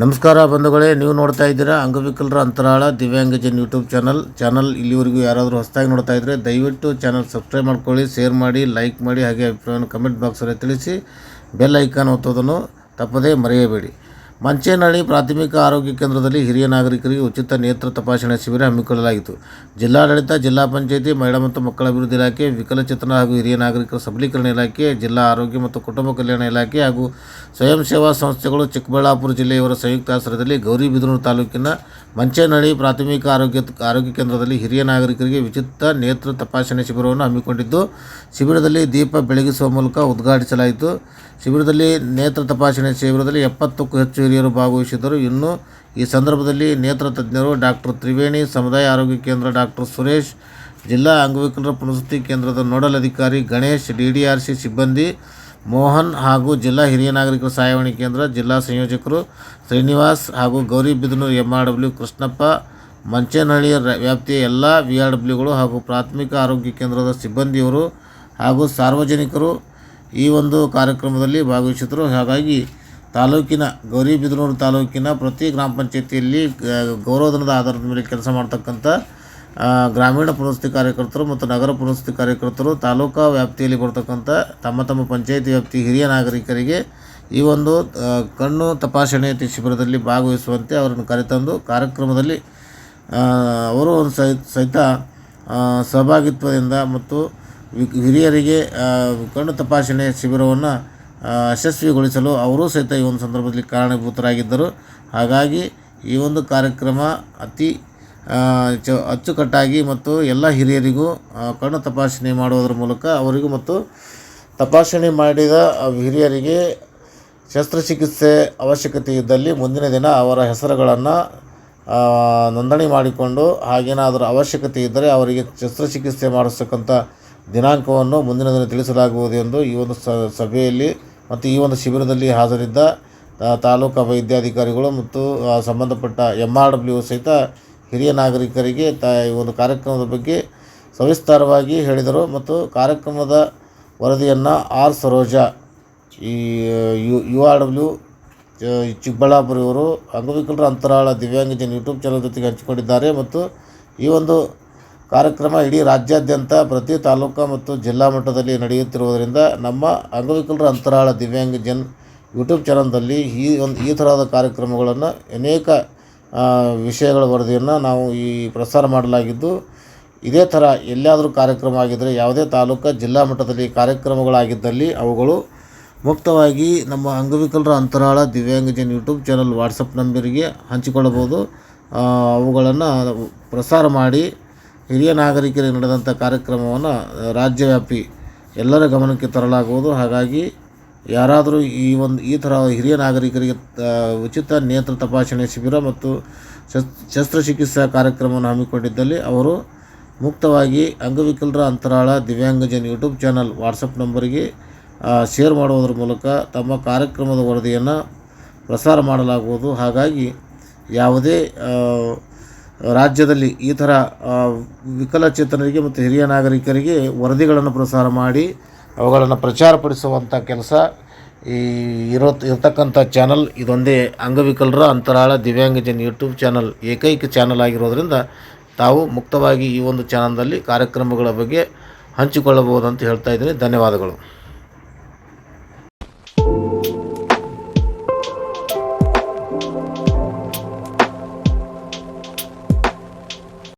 ನಮಸ್ಕಾರ ಬಂಧುಗಳೇ, ನೀವು ನೋಡ್ತಾ ಇದ್ದೀರಾ ಅಂಗವಿಕಲರ ಅಂತರಾಳ ದಿವ್ಯಾಂಗಜನ್ ಯೂಟ್ಯೂಬ್ ಚಾನಲ್. ಚಾನಲ್ ಇಲ್ಲಿವರೆಗೂ ಯಾರಾದರೂ ಹೊಸದಾಗಿ ನೋಡ್ತಾ ಇದ್ದರೆ ದಯವಿಟ್ಟು ಚಾನಲ್ ಸಬ್ಸ್ಕ್ರೈಬ್ ಮಾಡ್ಕೊಳ್ಳಿ, ಶೇರ್ ಮಾಡಿ, ಲೈಕ್ ಮಾಡಿ, ಹಾಗೆ ಅಭಿಪ್ರಾಯವನ್ನು ಕಮೆಂಟ್ ಬಾಕ್ಸಲ್ಲಿ ತಿಳಿಸಿ, ಬೆಲ್ ಐಕಾನ್ ಒತ್ತೋದನ್ನು ತಪ್ಪದೇ ಮರೆಯಬೇಡಿ. ಮಂಚೇನಹಳ್ಳಿ ಪ್ರಾಥಮಿಕ ಆರೋಗ್ಯ ಕೇಂದ್ರದಲ್ಲಿ ಹಿರಿಯ ನಾಗರಿಕರಿಗೆ ಉಚಿತ ನೇತ್ರ ತಪಾಸಣೆ ಶಿಬಿರ ಹಮ್ಮಿಕೊಳ್ಳಲಾಗಿತ್ತು. ಜಿಲ್ಲಾಡಳಿತ, ಜಿಲ್ಲಾ ಪಂಚಾಯಿತಿ, ಮಹಿಳಾ ಮತ್ತು ಮಕ್ಕಳ ಅಭಿವೃದ್ಧಿ ಇಲಾಖೆ, ವಿಕಲಚೇತನ ಹಾಗೂ ಹಿರಿಯ ನಾಗರಿಕರ ಸಬಲೀಕರಣ ಇಲಾಖೆ, ಜಿಲ್ಲಾ ಆರೋಗ್ಯ ಮತ್ತು ಕುಟುಂಬ ಕಲ್ಯಾಣ ಇಲಾಖೆ ಹಾಗೂ ಸ್ವಯಂ ಸೇವಾ ಸಂಸ್ಥೆಗಳು ಚಿಕ್ಕಬಳ್ಳಾಪುರ ಜಿಲ್ಲೆಯವರ ಸಂಯುಕ್ತ ಆಶ್ರಯದಲ್ಲಿ ಗೌರಿಬಿದನೂರು ತಾಲೂಕಿನ ಮಂಚೇನಹಳ್ಳಿ ಪ್ರಾಥಮಿಕ ಆರೋಗ್ಯ ಆರೋಗ್ಯ ಕೇಂದ್ರದಲ್ಲಿ ಹಿರಿಯ ನಾಗರಿಕರಿಗೆ ಉಚಿತ ನೇತ್ರ ತಪಾಸಣೆ ಶಿಬಿರವನ್ನು ಹಮ್ಮಿಕೊಂಡಿದ್ದು, ಶಿಬಿರದಲ್ಲಿ ದೀಪ ಬೆಳಗಿಸುವ ಮೂಲಕ ಉದ್ಘಾಟಿಸಲಾಯಿತು. ಶಿಬಿರದಲ್ಲಿ ನೇತ್ರ ತಪಾಸಣೆ ಶಿಬಿರದಲ್ಲಿ ಎಪ್ಪತ್ತಕ್ಕೂ ಹೆಚ್ಚು ಹಿರಿಯರು ಭಾಗವಹಿಸಿದ್ದರು. ಇನ್ನು ಈ ಸಂದರ್ಭದಲ್ಲಿ ನೇತ್ರ ತಜ್ಞರು ಡಾಕ್ಟರ್ ತ್ರಿವೇಣಿ, ಸಮುದಾಯ ಆರೋಗ್ಯ ಕೇಂದ್ರ ಡಾಕ್ಟರ್ ಸುರೇಶ್, ಜಿಲ್ಲಾ ಅಂಗವಿಕಲರ ಪುನಸ್ತಿ ಕೇಂದ್ರದ ನೋಡಲ್ ಅಧಿಕಾರಿ Ganesh, D D R C ಸಿಬ್ಬಂದಿ ಮೋಹನ್ ಹಾಗೂ ಜಿಲ್ಲಾ ಹಿರಿಯ ನಾಗರಿಕರ ಸಹಾಯವಾಣಿ ಕೇಂದ್ರ ಜಿಲ್ಲಾ ಸಂಯೋಜಕರು ಶ್ರೀನಿವಾಸ್ ಹಾಗೂ Gauribidanur M R W Krishnappa ಮಂಚೇನಹಳ್ಳಿಯ ವ್ಯಾಪ್ತಿಯ ಎಲ್ಲ ವಿ ಆರ್ ಡಬ್ಲ್ಯೂಗಳು ಹಾಗೂ ಪ್ರಾಥಮಿಕ ಆರೋಗ್ಯ ಕೇಂದ್ರದ ಸಿಬ್ಬಂದಿಯವರು ಹಾಗೂ ಸಾರ್ವಜನಿಕರು ಈ ಒಂದು ಕಾರ್ಯಕ್ರಮದಲ್ಲಿ ಭಾಗವಹಿಸಿದರು. ಹಾಗಾಗಿ ತಾಲೂಕಿನ ಗೌರಿಬಿದನೂರು ತಾಲೂಕಿನ ಪ್ರತಿ ಗ್ರಾಮ ಪಂಚಾಯತಿಯಲ್ಲಿ ಗೌರವಧನದ ಆಧಾರದ ಮೇಲೆ ಕೆಲಸ ಮಾಡ್ತಕ್ಕಂಥ ಗ್ರಾಮೀಣ ಪುನಸ್ತಿ ಕಾರ್ಯಕರ್ತರು ಮತ್ತು ನಗರ ಪುನರ್ವಸತಿ ಕಾರ್ಯಕರ್ತರು ತಾಲೂಕಾ ವ್ಯಾಪ್ತಿಯಲ್ಲಿ ಬರ್ತಕ್ಕಂಥ ತಮ್ಮ ತಮ್ಮ ಪಂಚಾಯತಿ ವ್ಯಾಪ್ತಿ ಹಿರಿಯ ನಾಗರಿಕರಿಗೆ ಈ ಒಂದು ಕಣ್ಣು ತಪಾಸಣೆ ಶಿಬಿರದಲ್ಲಿ ಭಾಗವಹಿಸುವಂತೆ ಅವರನ್ನು ಕರೆತಂದು ಕಾರ್ಯಕ್ರಮದಲ್ಲಿ ಅವರು ಒಂದು ಸಹಿತ ಸಹಭಾಗಿತ್ವದಿಂದ ಮತ್ತು ಹಿರಿಯರಿಗೆ ಕಣ್ಣು ತಪಾಸಣೆ ಶಿಬಿರವನ್ನು ಯಶಸ್ವಿಗೊಳಿಸಲು ಅವರೂ ಸಹಿತ ಈ ಒಂದು ಸಂದರ್ಭದಲ್ಲಿ ಕಾರಣಭೂತರಾಗಿದ್ದರು. ಹಾಗಾಗಿ ಈ ಒಂದು ಕಾರ್ಯಕ್ರಮ ಅತಿ ಚ, ಅಚ್ಚುಕಟ್ಟಾಗಿ ಮತ್ತು ಎಲ್ಲ ಹಿರಿಯರಿಗೂ ಕಣ್ಣು ತಪಾಸಣೆ ಮಾಡುವುದರ ಮೂಲಕ ಅವರಿಗೂ ಮತ್ತು ತಪಾಸಣೆ ಮಾಡಿದ ಹಿರಿಯರಿಗೆ ಶಸ್ತ್ರಚಿಕಿತ್ಸೆ ಅವಶ್ಯಕತೆ ಇದ್ದಲ್ಲಿ ಮುಂದಿನ ದಿನ ಅವರ ಹೆಸರುಗಳನ್ನು ನೋಂದಣಿ ಮಾಡಿಕೊಂಡು ಹಾಗೇನಾದರೂ ಅವಶ್ಯಕತೆ ಇದ್ದರೆ ಅವರಿಗೆ ಶಸ್ತ್ರಚಿಕಿತ್ಸೆ ಮಾಡಿಸ್ತಕ್ಕಂಥ ದಿನಾಂಕವನ್ನು ಮುಂದಿನ ದಿನ ತಿಳಿಸಲಾಗುವುದು ಎಂದು ಈ ಒಂದು ಸಭೆಯಲ್ಲಿ ಮತ್ತು ಈ ಒಂದು ಶಿಬಿರದಲ್ಲಿ ಹಾಜರಿದ್ದ ತಾಲೂಕು ವೈದ್ಯಾಧಿಕಾರಿಗಳು ಮತ್ತು ಸಂಬಂಧಪಟ್ಟ ಎಂ ಆರ್ ಡಬ್ಲ್ಯೂ ಸಹಿತ ಹಿರಿಯ ನಾಗರಿಕರಿಗೆ ತ, ಈ ಒಂದು ಕಾರ್ಯಕ್ರಮದ ಬಗ್ಗೆ ಸವಿಸ್ತಾರವಾಗಿ ಹೇಳಿದರು ಮತ್ತು ಕಾರ್ಯಕ್ರಮದ ವರದಿಯನ್ನು ಆರ್ ಸರೋಜಾ, ಈ, U U R W Chikkaballapur ಅಂಗವಿಕಲರ ಅಂತರಾಳ ದಿವ್ಯಾಂಗಜನ್ ಯೂಟ್ಯೂಬ್ ಚಾನಲ್ ಜೊತೆಗೆ ಹಂಚಿಕೊಂಡಿದ್ದಾರೆ ಮತ್ತು ಈ ಒಂದು ಕಾರ್ಯಕ್ರಮ ಇಡೀ ರಾಜ್ಯಾದ್ಯಂತ ಪ್ರತಿ ತಾಲೂಕು ಮತ್ತು ಜಿಲ್ಲಾ ಮಟ್ಟದಲ್ಲಿ ನಡೆಯುತ್ತಿರುವುದರಿಂದ ನಮ್ಮ ಅಂಗವಿಕಲರ ಅಂತರಾಳ ದಿವ್ಯಾಂಗಜನ್ ಯೂಟ್ಯೂಬ್ ಚಾನಲ್ನಲ್ಲಿ ಈ ಒಂದು ಈ ಥರದ ಕಾರ್ಯಕ್ರಮಗಳನ್ನು ಅನೇಕ ವಿಷಯಗಳ ವರದಿಯನ್ನು ನಾವು ಈ ಪ್ರಸಾರ ಮಾಡಲಾಗಿದ್ದು, ಇದೇ ಥರ ಎಲ್ಲಾದರೂ ಕಾರ್ಯಕ್ರಮ ಆಗಿದ್ದರೆ ಯಾವುದೇ ತಾಲೂಕು, ಜಿಲ್ಲಾ ಮಟ್ಟದಲ್ಲಿ ಕಾರ್ಯಕ್ರಮಗಳಾಗಿದ್ದಲ್ಲಿ ಅವುಗಳು ಮುಕ್ತವಾಗಿ ನಮ್ಮ ಅಂಗವಿಕಲರ ಅಂತರಾಳ ದಿವ್ಯಾಂಗಜನ್ ಯೂಟ್ಯೂಬ್ ಚಾನಲ್ ವಾಟ್ಸಪ್ ನಂಬರಿಗೆ ಹಂಚಿಕೊಳ್ಳಬಹುದು. ಅವುಗಳನ್ನು ಪ್ರಸಾರ ಮಾಡಿ ಹಿರಿಯ ನಾಗರಿಕರಿಗೆ ನಡೆದಂಥ ಕಾರ್ಯಕ್ರಮವನ್ನು ರಾಜ್ಯವ್ಯಾಪಿ ಎಲ್ಲರ ಗಮನಕ್ಕೆ ತರಲಾಗುವುದು. ಹಾಗಾಗಿ ಯಾರಾದರೂ ಈ ಒಂದು ಈ ಥರ ಹಿರಿಯ ನಾಗರಿಕರಿಗೆ ಉಚಿತ ನೇತ್ರ ತಪಾಸಣೆ ಶಿಬಿರ ಮತ್ತು ಶಸ್, ಶಸ್ತ್ರಚಿಕಿತ್ಸಾ ಕಾರ್ಯಕ್ರಮವನ್ನು ಹಮ್ಮಿಕೊಂಡಿದ್ದಲ್ಲಿ ಅವರು ಮುಕ್ತವಾಗಿ ಅಂಗವಿಕಲರ ಅಂತರಾಳ ದಿವ್ಯಾಂಗಜನ್ ಯೂಟ್ಯೂಬ್ ಚಾನಲ್ ವಾಟ್ಸಪ್ ನಂಬರಿಗೆ ಶೇರ್ ಮಾಡುವುದರ ಮೂಲಕ ತಮ್ಮ ಕಾರ್ಯಕ್ರಮದ ವರದಿಯನ್ನು ಪ್ರಸಾರ ಮಾಡಲಾಗುವುದು. ಹಾಗಾಗಿ ಯಾವುದೇ ರಾಜ್ಯದಲ್ಲಿ ಈ ಥರ ವಿಕಲಚೇತನರಿಗೆ ಮತ್ತು ಹಿರಿಯ ನಾಗರಿಕರಿಗೆ ವರದಿಗಳನ್ನು ಪ್ರಸಾರ ಮಾಡಿ ಅವುಗಳನ್ನು ಪ್ರಚಾರಪಡಿಸುವಂಥ ಕೆಲಸ ಈ ಇರೋ ಇರತಕ್ಕಂಥ ಚಾನಲ್ ಇದೊಂದೇ ಅಂಗವಿಕಲರ ಅಂತರಾಳ ದಿವ್ಯಾಂಗಜನ್ ಯೂಟ್ಯೂಬ್ ಚಾನಲ್, ಏಕೈಕ ಚಾನಲ್ ಆಗಿರೋದರಿಂದ ತಾವು ಮುಕ್ತವಾಗಿ ಈ ಒಂದು ಚಾನಲ್ನಲ್ಲಿ ಕಾರ್ಯಕ್ರಮಗಳ ಬಗ್ಗೆ ಹಂಚಿಕೊಳ್ಳಬಹುದು ಅಂತ ಹೇಳ್ತಾ ಇದ್ದೀನಿ. ಧನ್ಯವಾದಗಳು.